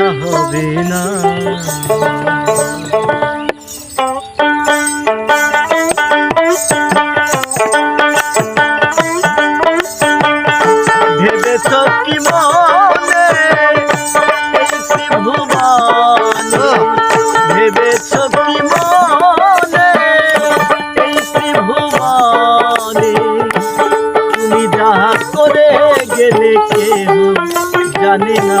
আশা হবে না। এই ত্রিভুবনে ভেবেছ কি মনে? এই তুমি যাহা করে গেলে কেউ জানে না।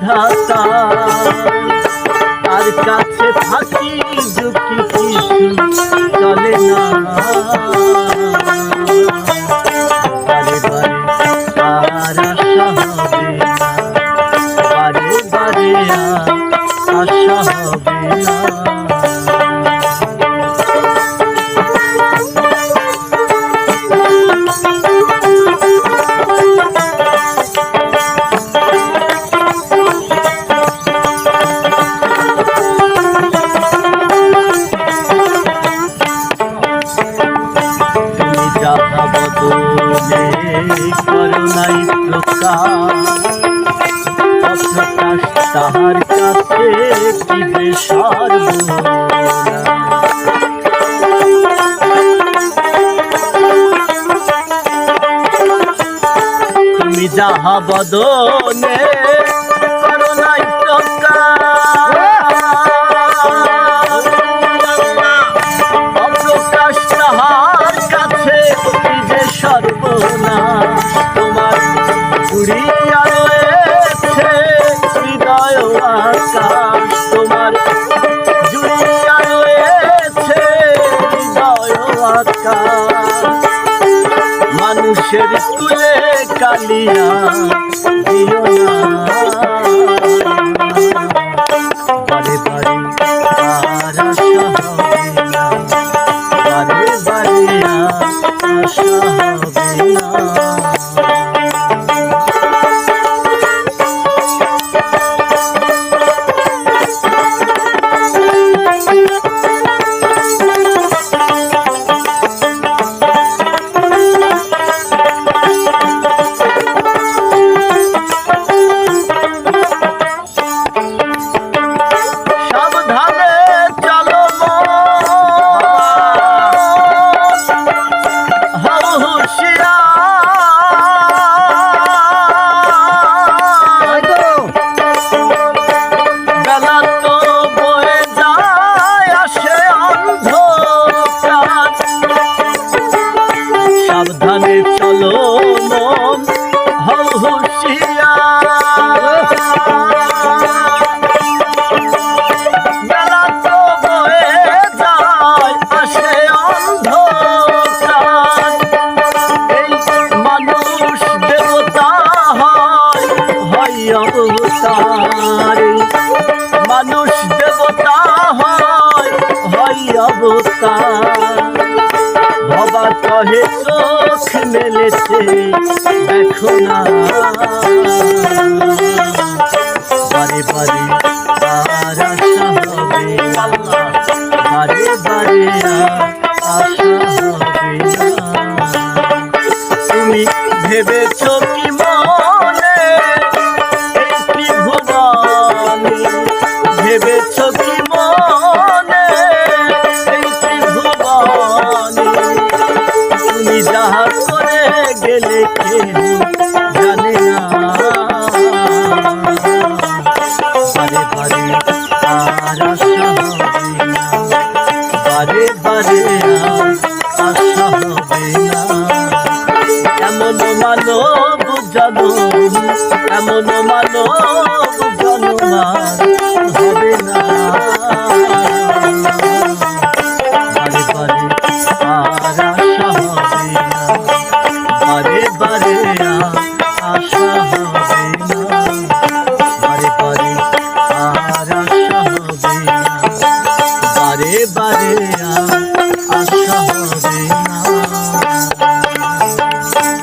বিধাতা তার কাছে থাকি যুক্তি কিছু চলে না। বারে বারে আর করুণাই প্রকাশ। তাহার কাছে কিবে সর্বনা তুমি যাহা বদনে মানুষের স্কুলে কালিয়া দিও না। অবতার। মানুষ দেবতা হয় হয় অবতার। ভবা কহে, চোখ মেলেছে, দেখো না। বারে বারে আর আশা হবে, বারে বারে আশা আশা হবে না বারে বারে এমন মানব এমন মানব